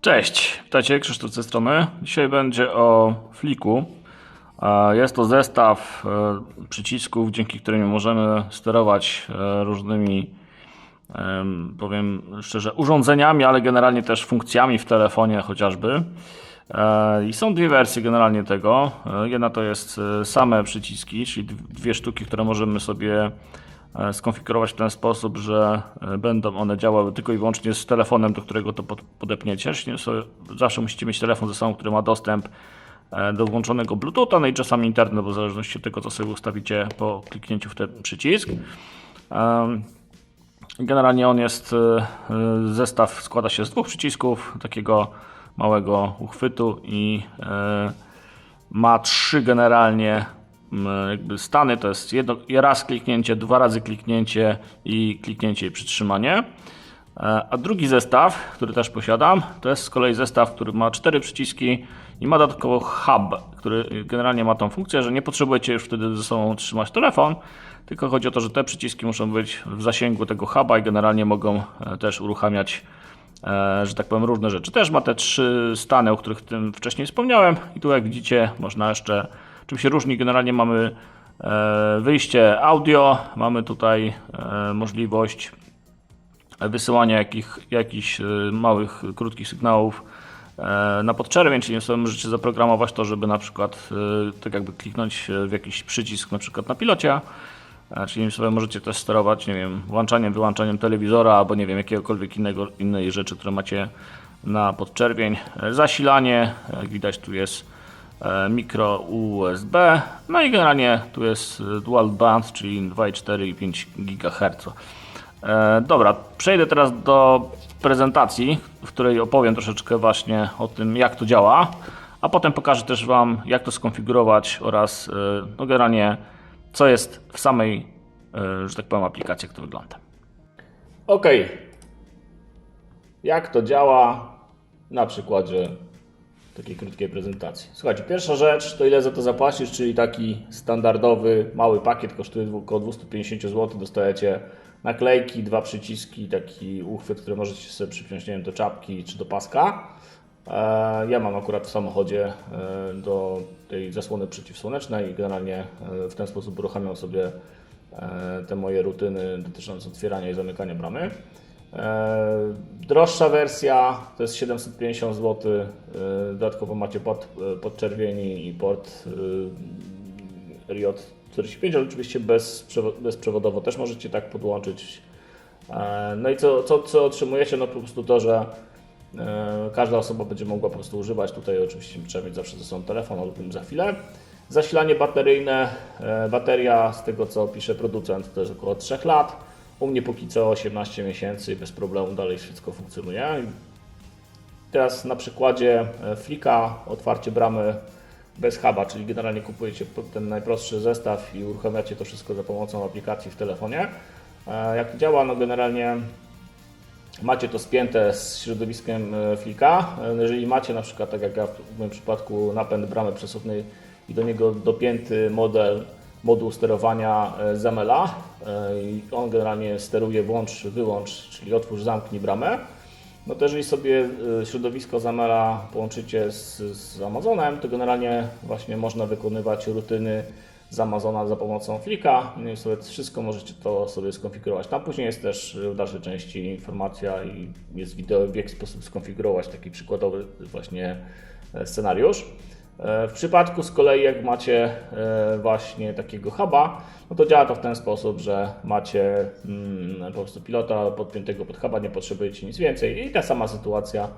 Cześć, witajcie, Krzysztof z tej strony. Dzisiaj będzie o fliku. E, Jest to zestaw e, przycisków, dzięki którym możemy sterować e, różnymi, em, powiem szczerze, urządzeniami, ale generalnie też funkcjami w telefonie chociażby. I są dwie wersje generalnie tego. Jedna to jest same przyciski, czyli dw- dwie sztuki, które możemy sobie skonfigurować w ten sposób, że e, będą one działały tylko i wyłącznie z telefonem, do którego to pod- podepniecie. Zawsze musicie mieć telefon ze sobą, który ma dostęp e, do włączonego Bluetootha, no i czasami internet, bo w zależności od tego, co sobie ustawicie po kliknięciu w ten przycisk. Generalnie on jest, e, e, zestaw składa się z dwóch przycisków, takiego małego uchwytu i e, ma trzy generalnie jakby stany, to jest jedno, raz kliknięcie, dwa razy kliknięcie i kliknięcie i przytrzymanie. E, A drugi zestaw, który też posiadam, to jest z kolei zestaw, który ma cztery przyciski i ma dodatkowo hub, który generalnie ma tą funkcję, że nie potrzebujecie już wtedy ze sobą trzymać telefon, tylko chodzi o to, że te przyciski muszą być w zasięgu tego huba i generalnie mogą e, też uruchamiać, e, że tak powiem, różne rzeczy. Też ma te trzy stany, o których tym wcześniej wspomniałem i tu jak widzicie można jeszcze, czym się różni, generalnie mamy e, wyjście audio, mamy tutaj e, możliwość wysyłania jakich, jakichś e, małych, krótkich sygnałów na podczerwień, czyli sobie możecie zaprogramować to, żeby na przykład tak jakby kliknąć w jakiś przycisk na przykład na pilocie, czyli sobie możecie też sterować, nie wiem, włączaniem, wyłączaniem telewizora albo nie wiem, jakiegokolwiek innego, innej rzeczy, które macie na podczerwień. Zasilanie, jak widać tu jest mikro USB, no i generalnie tu jest e, dual band, czyli 2,4 i 5 GHz. E, dobra, przejdę teraz do prezentacji, w której opowiem troszeczkę właśnie o tym, jak to działa, a potem pokażę też Wam, jak to skonfigurować oraz e, no generalnie, co jest w samej, e, że tak powiem, aplikacji, jak to wygląda. Ok. Jak to działa na przykładzie takiej krótkiej prezentacji. Słuchajcie, pierwsza rzecz to ile za to zapłacisz, czyli taki standardowy mały pakiet kosztuje około 250 zł. Dostajecie naklejki, dwa przyciski, taki uchwyt, który możecie sobie przypiąć nie wiem, do czapki czy do paska. E, Ja mam akurat w samochodzie e, do tej zasłony przeciwsłonecznej i generalnie e, w ten sposób uruchamiam sobie te moje rutyny dotyczące otwierania i zamykania bramy. E, Droższa wersja to jest 750 zł. E, Dodatkowo macie pod, e, podczerwieni i port e, RJ45, ale oczywiście bez, bezprzewodowo też możecie tak podłączyć. No i co, co, co otrzymujecie? No po prostu to, że każda osoba będzie mogła po prostu używać. Tutaj oczywiście trzeba mieć zawsze ze sobą telefon, o tym za chwilę. Zasilanie bateryjne. Bateria, z tego co pisze producent, to jest około 3 lat. U mnie póki co 18 miesięcy bez problemu dalej wszystko funkcjonuje. Teraz na przykładzie e, Flika otwarcie bramy bez huba, czyli generalnie kupujecie ten najprostszy zestaw i uruchamiacie to wszystko za pomocą aplikacji w telefonie. E, Jak to działa? No generalnie macie to spięte z środowiskiem e, Flika. Jeżeli macie na przykład, tak jak ja w moim przypadku, napęd bramy przesuwnej i do niego dopięty model, moduł sterowania Zamela on generalnie steruje włącz, wyłącz, czyli otwórz, zamknij bramę, no to jeżeli sobie e, środowisko Zamela połączycie z, z Amazonem, to generalnie właśnie można wykonywać rutyny z Amazona za pomocą Flika. No i sobie wszystko możecie to sobie skonfigurować. Tam później jest też w dalszej części informacja i jest wideo, w jaki sposób skonfigurować taki przykładowy właśnie e, scenariusz. E, W przypadku z kolei jak macie e, właśnie takiego huba, no to działa to w ten sposób, że macie mm, po prostu pilota podpiętego pod huba, nie potrzebujecie nic więcej i ta sama sytuacja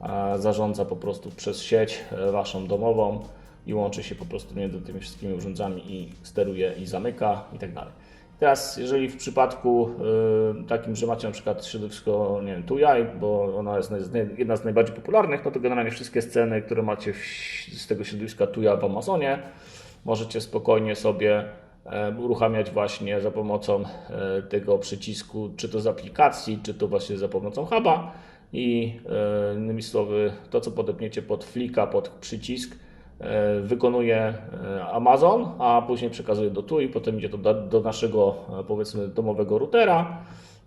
e, zarządza po prostu przez sieć waszą domową i łączy się po prostu między tymi wszystkimi urządzami i steruje i zamyka i tak dalej. Teraz, jeżeli w przypadku y, takim, że macie na przykład środowisko, nie wiem, Tujaj, bo ona jest jedna z najbardziej popularnych, no to generalnie wszystkie sceny, które macie z tego środowiska Tuja w Amazonie, możecie spokojnie sobie e, uruchamiać właśnie za pomocą e, tego przycisku, czy to z aplikacji, czy to właśnie za pomocą huba i e, innymi słowy, to co podepniecie pod flika, pod przycisk, wykonuje e, Amazon, a później przekazuje do tu i potem idzie to do, do naszego e, powiedzmy domowego routera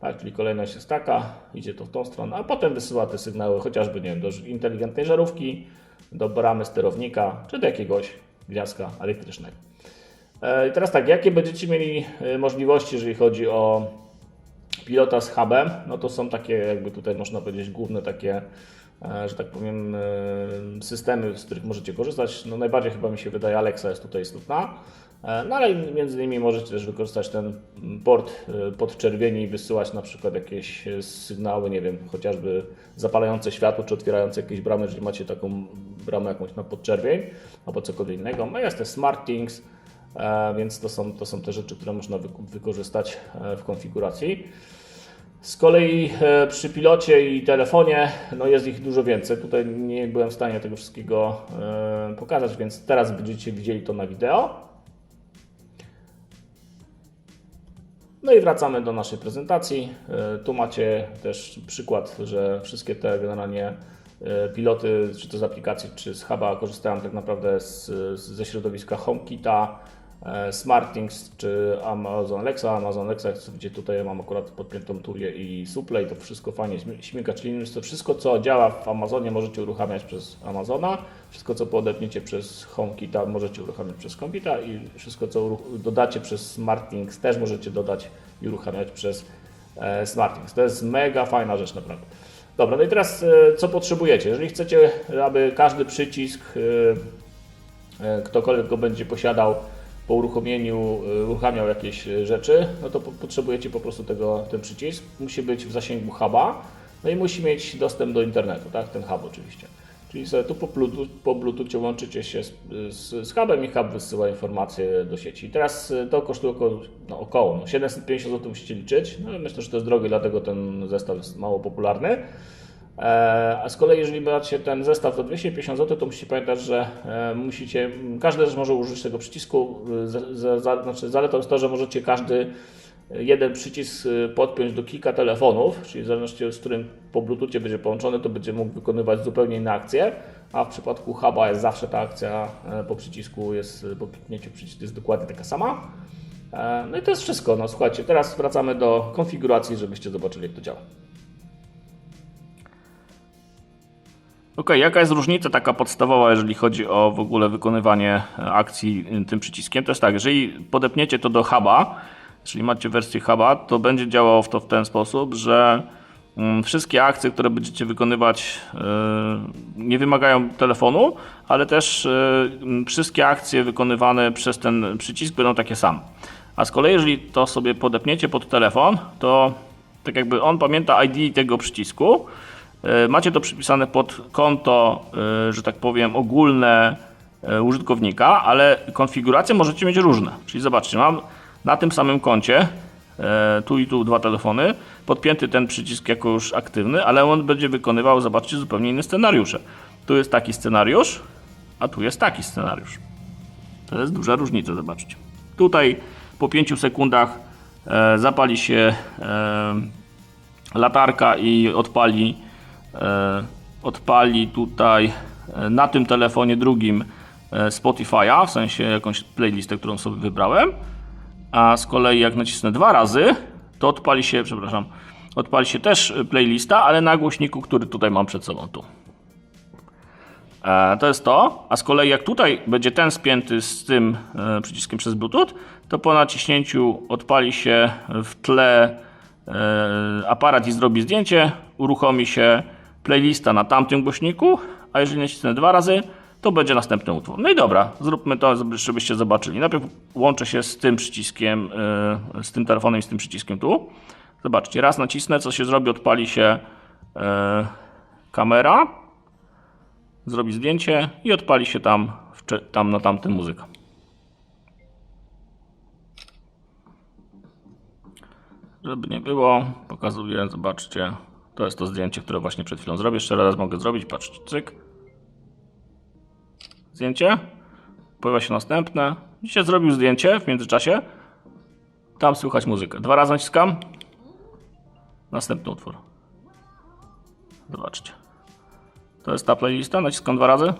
Tak, czyli kolejność jest taka, idzie to w tą stronę, a potem wysyła te sygnały chociażby nie wiem, do inteligentnej żarówki, do bramy sterownika, czy do jakiegoś gniazdka elektrycznego. E, I teraz tak, jakie będziecie mieli e, możliwości, jeżeli chodzi o pilota z hubem? No to są takie, jakby tutaj można powiedzieć, główne takie, e, że tak powiem, e, systemy, z których możecie korzystać. No najbardziej chyba mi się wydaje Alexa jest tutaj istotna. E, No ale między innymi możecie też wykorzystać ten port podczerwieni i wysyłać na przykład jakieś sygnały, nie wiem, chociażby zapalające światło, czy otwierające jakieś bramy, jeżeli macie taką bramę jakąś na podczerwień, albo cokolwiek innego. No jest też SmartThings, więc to są, to są te rzeczy, które można wy- wykorzystać e, w konfiguracji. Z kolei e, przy pilocie i telefonie no jest ich dużo więcej. Tutaj nie byłem w stanie tego wszystkiego e, pokazać, więc teraz będziecie widzieli to na wideo. No i wracamy do naszej prezentacji. E, Tu macie też przykład, że wszystkie te generalnie e, piloty, czy to z aplikacji, czy z huba korzystają tak naprawdę z, ze środowiska HomeKita, e, SmartThings, czy Amazon Alexa. Amazon Alexa, widzicie tutaj mam akurat podpiętą Turię i Suple i to wszystko fajnie śmi- śmiga, czyli to wszystko co działa w Amazonie możecie uruchamiać przez Amazona, wszystko co podepniecie przez HomeKita możecie uruchamiać przez HomeKita i wszystko co dodacie przez SmartThings też możecie dodać i uruchamiać przez e, SmartThings. To jest mega fajna rzecz naprawdę. Dobra, no i teraz e, co potrzebujecie? Jeżeli chcecie, aby każdy przycisk e, e, ktokolwiek go będzie posiadał po uruchomieniu, e, uruchamiał jakieś e, rzeczy, no to po, potrzebujecie po prostu tego, ten przycisk. Musi być w zasięgu huba, no i musi mieć dostęp do internetu, tak? Ten hub oczywiście. Czyli sobie tu po, Bluetooth, po Bluetoothie łączycie się z, z, z hubem i hub wysyła informacje do sieci. I teraz e, to kosztuje około, no, około no 750 zł musicie liczyć. No, myślę, że to jest drogie, dlatego ten zestaw jest mało popularny. E, A z kolei, jeżeli macie ten zestaw za 250 zł, to musicie pamiętać, że e, musicie, każdy też może użyć tego przycisku. Znaczy zaletą jest to, że możecie każdy jeden przycisk e, podpiąć do kilka telefonów, czyli w zależności z którym po Bluetoothie będzie połączony, to będzie mógł wykonywać zupełnie inne akcje, a w przypadku huba jest zawsze ta akcja e, po przycisku, jest, po kliknięciu przycisku jest dokładnie taka sama. No i to jest wszystko. No słuchajcie, teraz wracamy do konfiguracji, żebyście zobaczyli jak to działa. Ok, jaka jest różnica taka podstawowa, jeżeli chodzi o w ogóle wykonywanie e, akcji y, tym przyciskiem? To jest tak, jeżeli podepniecie to do huba, czyli macie wersję huba, to będzie działało to w ten sposób, że mm, wszystkie akcje, które będziecie wykonywać, y, nie wymagają telefonu, ale też wszystkie akcje wykonywane przez ten przycisk będą takie same. A z kolei, jeżeli to sobie podepniecie pod telefon, to tak jakby on pamięta ID tego przycisku. E, Macie to przypisane pod konto, e, że tak powiem, ogólne e, użytkownika, ale konfiguracje możecie mieć różne. Czyli zobaczcie, mam na tym samym koncie, tu i tu dwa telefony, podpięty ten przycisk jako już aktywny, ale on będzie wykonywał, zobaczcie, zupełnie inne scenariusze. Tu jest taki scenariusz, a tu jest taki scenariusz. To jest duża różnica, zobaczcie. Tutaj po 5 sekundach zapali się latarka i odpali, odpali tutaj e, na tym telefonie drugim e, Spotify'a, w sensie jakąś playlistę, którą sobie wybrałem. A z kolei jak nacisnę dwa razy, to odpali się, przepraszam, odpali się też playlista, ale na głośniku, który tutaj mam przed sobą tu. E, To jest to, a z kolei jak tutaj będzie ten spięty z tym e, przyciskiem przez Bluetooth, to po naciśnięciu odpali się w tle e, aparat i zrobi zdjęcie, uruchomi się playlista na tamtym głośniku, a jeżeli nacisnę dwa razy, to będzie następny utwór. No i dobra, zróbmy to, żebyście zobaczyli. Najpierw łączę się z tym przyciskiem, e, z tym telefonem i z tym przyciskiem tu. Zobaczcie, raz nacisnę, co się zrobi, odpali się e, kamera zrobi zdjęcie i odpali się tam, tam na tamtym muzyka. Żeby nie było, pokazuję, zobaczcie. To jest to zdjęcie, które właśnie przed chwilą zrobię. Jeszcze raz mogę zrobić, patrzcie, cyk. Zdjęcie. Pojawia się następne. Dzisiaj zrobił zdjęcie w międzyczasie. Tam słychać muzykę. Dwa razy naciskam. Następny utwór. Zobaczcie. To jest ta playlista, naciskam dwa razy.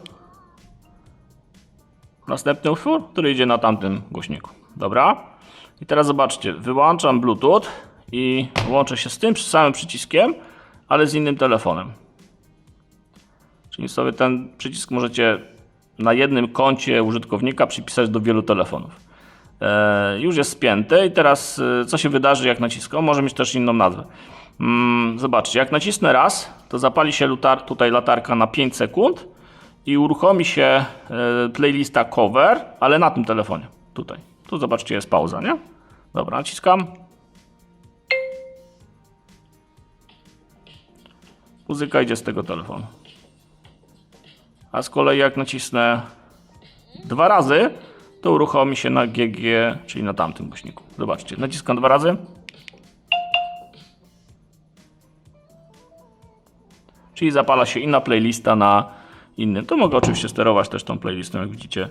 Następny utwór, który idzie na tamtym głośniku. Dobra. I teraz zobaczcie, wyłączam Bluetooth i łączę się z tym samym przyciskiem, ale z innym telefonem. Czyli sobie ten przycisk możecie na jednym koncie użytkownika przypisać do wielu telefonów. E, już jest spięty i teraz e, co się wydarzy jak naciskam? Może mieć też inną nazwę. Mm, zobaczcie, jak nacisnę raz, to zapali się lutar, tutaj latarka na 5 sekund i uruchomi się e, playlista cover, ale na tym telefonie. Tutaj. Tu zobaczcie, jest pauza, nie? Dobra, naciskam. Muzyka idzie z tego telefonu. A z kolei jak nacisnę dwa razy, to uruchomi się na GG, czyli na tamtym głośniku. Zobaczcie, naciskam dwa razy. Czyli zapala się inna playlista na innym. To mogę oczywiście sterować też tą playlistą, jak widzicie.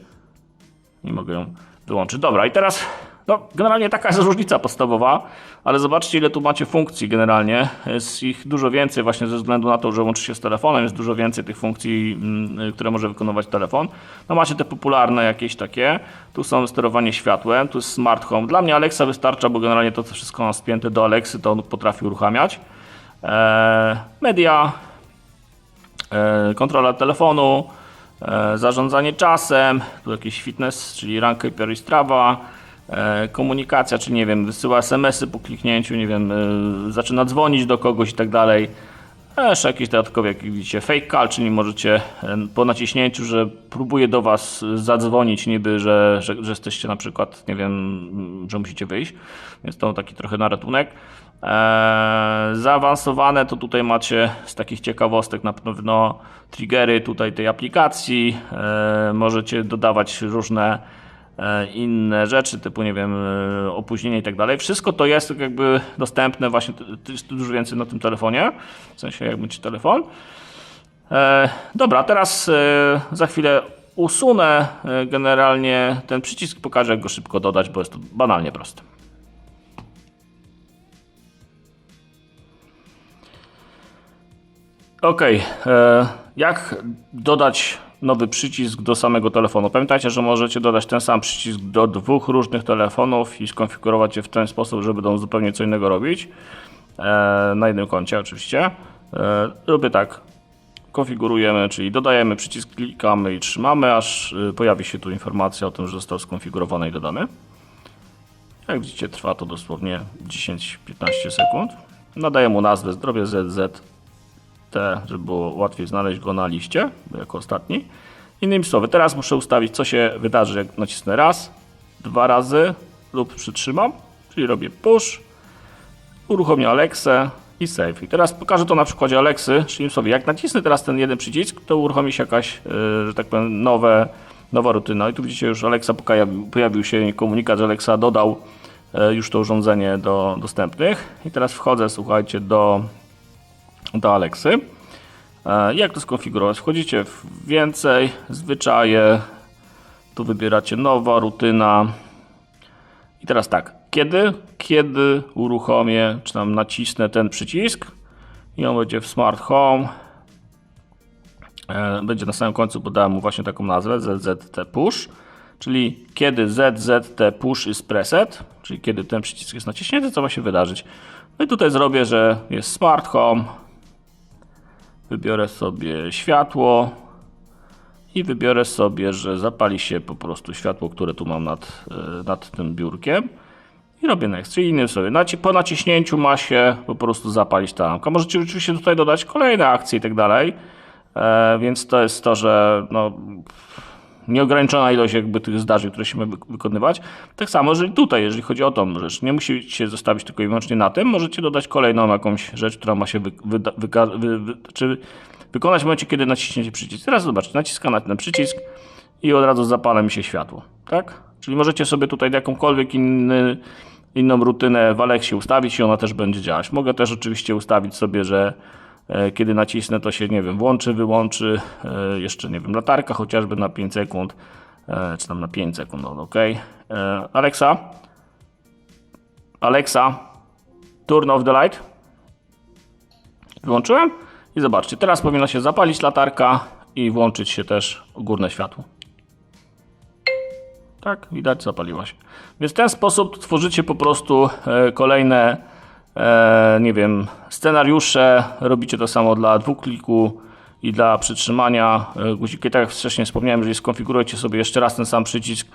I mogę ją wyłączyć. Dobra, i teraz no, generalnie taka jest różnica podstawowa, ale zobaczcie ile tu macie funkcji generalnie. Jest ich dużo więcej właśnie ze względu na to, że łączy się z telefonem. Jest dużo więcej tych funkcji, mm, które może wykonywać telefon. No macie te popularne jakieś takie. Tu są sterowanie światłem, tu jest smart home. Dla mnie Alexa wystarcza, bo generalnie to co wszystko mam spięte do Alexy, to on potrafi uruchamiać. Eee, media, e, kontrola telefonu, e, zarządzanie czasem, tu jakiś fitness, czyli Rank Paper i Strava, e, komunikacja, czyli nie wiem, wysyła SMS-y po kliknięciu, nie wiem, e, zaczyna dzwonić do kogoś i tak dalej. Jeszcze jakieś dodatkowe, jak widzicie, fake call, czyli możecie e, po naciśnięciu, że próbuje do Was zadzwonić niby, że, że, że jesteście na przykład, nie wiem, że musicie wyjść, więc to taki trochę na ratunek. Eee, zaawansowane to tutaj macie z takich ciekawostek na pewno triggery tutaj tej aplikacji. Eee, możecie dodawać różne e, inne rzeczy, typu nie wiem, e, opóźnienie i tak dalej. Wszystko to jest tak jakby dostępne właśnie jest dużo więcej na tym telefonie, w sensie jak będzie telefon. E, dobra, teraz e, za chwilę usunę e, generalnie ten przycisk, pokażę jak go szybko dodać, bo jest to banalnie proste. Ok, jak dodać nowy przycisk do samego telefonu? Pamiętajcie, że możecie dodać ten sam przycisk do dwóch różnych telefonów i skonfigurować je w ten sposób, żeby będą zupełnie co innego robić. E, Na jednym koncie oczywiście. E, Robię tak. Konfigurujemy, czyli dodajemy przycisk, klikamy i trzymamy, aż y, pojawi się tu informacja o tym, że został skonfigurowany i dodany. Jak widzicie, trwa to dosłownie 10-15 sekund. Nadaję mu nazwę, zrobię ZZ T, żeby było łatwiej znaleźć go na liście, jako ostatni. Innymi słowy, teraz muszę ustawić, co się wydarzy, jak nacisnę raz, dwa razy lub przytrzymam, czyli robię push, uruchomię Alexę i save. I teraz pokażę to na przykładzie Alexy, czyli sobie, jak nacisnę teraz ten jeden przycisk, to uruchomi się jakaś, yy, że tak powiem, nowe, nowa rutyna. I tu widzicie już Alexa pojawił, pojawił się komunikat, że Alexa dodał yy, już to urządzenie do dostępnych. I teraz wchodzę, słuchajcie, do do Alexy. E, Jak to skonfigurować? Wchodzicie w więcej, zwyczaje, tu wybieracie nowa rutyna. I teraz tak, kiedy, kiedy uruchomię, czy tam nacisnę ten przycisk i on będzie w Smart Home, E, będzie na samym końcu, podałem mu właśnie taką nazwę, ZZT Push, czyli kiedy ZZT Push is preset, czyli kiedy ten przycisk jest naciśnięty, co ma się wydarzyć. No i tutaj zrobię, że jest Smart Home, Wybiorę sobie światło i wybiorę sobie, że zapali się po prostu światło, które tu mam nad, e, nad tym biurkiem. I robię next, czyli innym sobie. Po naciśnięciu ma się po prostu zapalić ta lampka. Możecie oczywiście tutaj dodać kolejne akcje i tak dalej. E, więc to jest to, że no, nieograniczona ilość jakby tych zdarzeń, które się wy- wykonywać. Tak samo, jeżeli tutaj, jeżeli chodzi o tą rzecz, nie musicie zostawić tylko i wyłącznie na tym, możecie dodać kolejną jakąś rzecz, która ma się wy, wyka- wy, wy, czy wykonać w momencie, kiedy naciśniecie przycisk. Teraz zobaczcie, naciskam na ten przycisk i od razu zapala mi się światło, tak? Czyli możecie sobie tutaj jakąkolwiek inny, inną rutynę w Alexie ustawić i ona też będzie działać. Mogę też oczywiście ustawić sobie, że Kiedy nacisnę, to się, nie wiem, włączy, wyłączy. e, Jeszcze, nie wiem, latarka chociażby na 5 sekund, e, czy tam na 5 sekund, no, ok. E, Alexa, Alexa, turn off the light. Wyłączyłem i zobaczcie, teraz powinna się zapalić latarka i włączyć się też górne światło. Tak, widać, zapaliła się. Więc w ten sposób tworzycie po prostu e, kolejne e, nie wiem, scenariusze, robicie to samo dla dwukliku i dla przytrzymania e, guziki. Tak jak wcześniej wspomniałem, jeżeli skonfigurujecie sobie jeszcze raz ten sam przycisk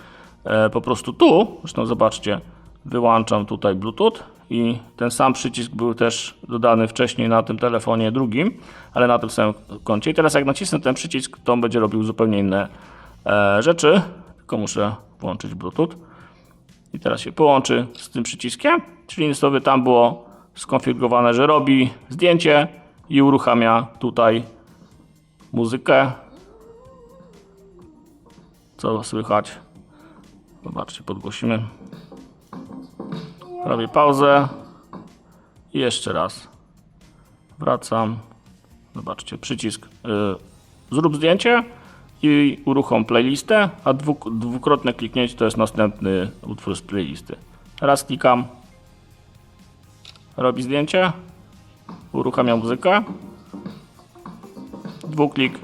e, po prostu tu, zresztą zobaczcie, wyłączam tutaj Bluetooth i ten sam przycisk był też dodany wcześniej na tym telefonie drugim, ale na tym samym koncie. I teraz jak nacisnę ten przycisk, to on będzie robił zupełnie inne e, rzeczy, tylko muszę włączyć Bluetooth. I teraz się połączy z tym przyciskiem, czyli niestety tam było skonfigurowane, że robi zdjęcie i uruchamia tutaj muzykę. Co słychać? Zobaczcie, podgłosimy. Robię pauzę. I jeszcze raz. Wracam. Zobaczcie, przycisk. y, zrób zdjęcie i uruchom playlistę, a dwuk- dwukrotne kliknięcie to jest następny utwór z playlisty. Raz klikam. Robi zdjęcie. Uruchamia muzykę. Dwuklik.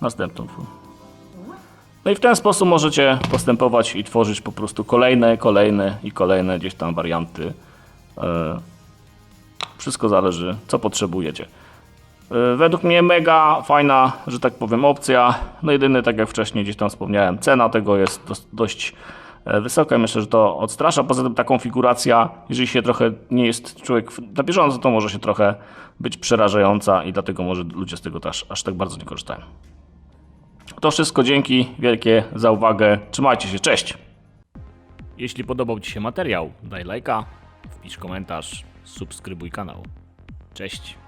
Następny utwór. No i w ten sposób możecie postępować i tworzyć po prostu kolejne, kolejne i kolejne gdzieś tam warianty. E, Wszystko zależy, co potrzebujecie. E, Według mnie mega fajna, że tak powiem, opcja. No jedyny, tak jak wcześniej gdzieś tam wspomniałem, cena tego jest dość wysoka. Myślę, że to odstrasza. Poza tym ta konfiguracja, jeżeli się trochę nie jest człowiek na bieżąco, to może się trochę być przerażająca i dlatego może ludzie z tego też aż tak bardzo nie korzystają. To wszystko dzięki wielkie za uwagę. Trzymajcie się, cześć! Jeśli podobał Ci się materiał, daj lajka, wpisz komentarz, subskrybuj kanał. Cześć!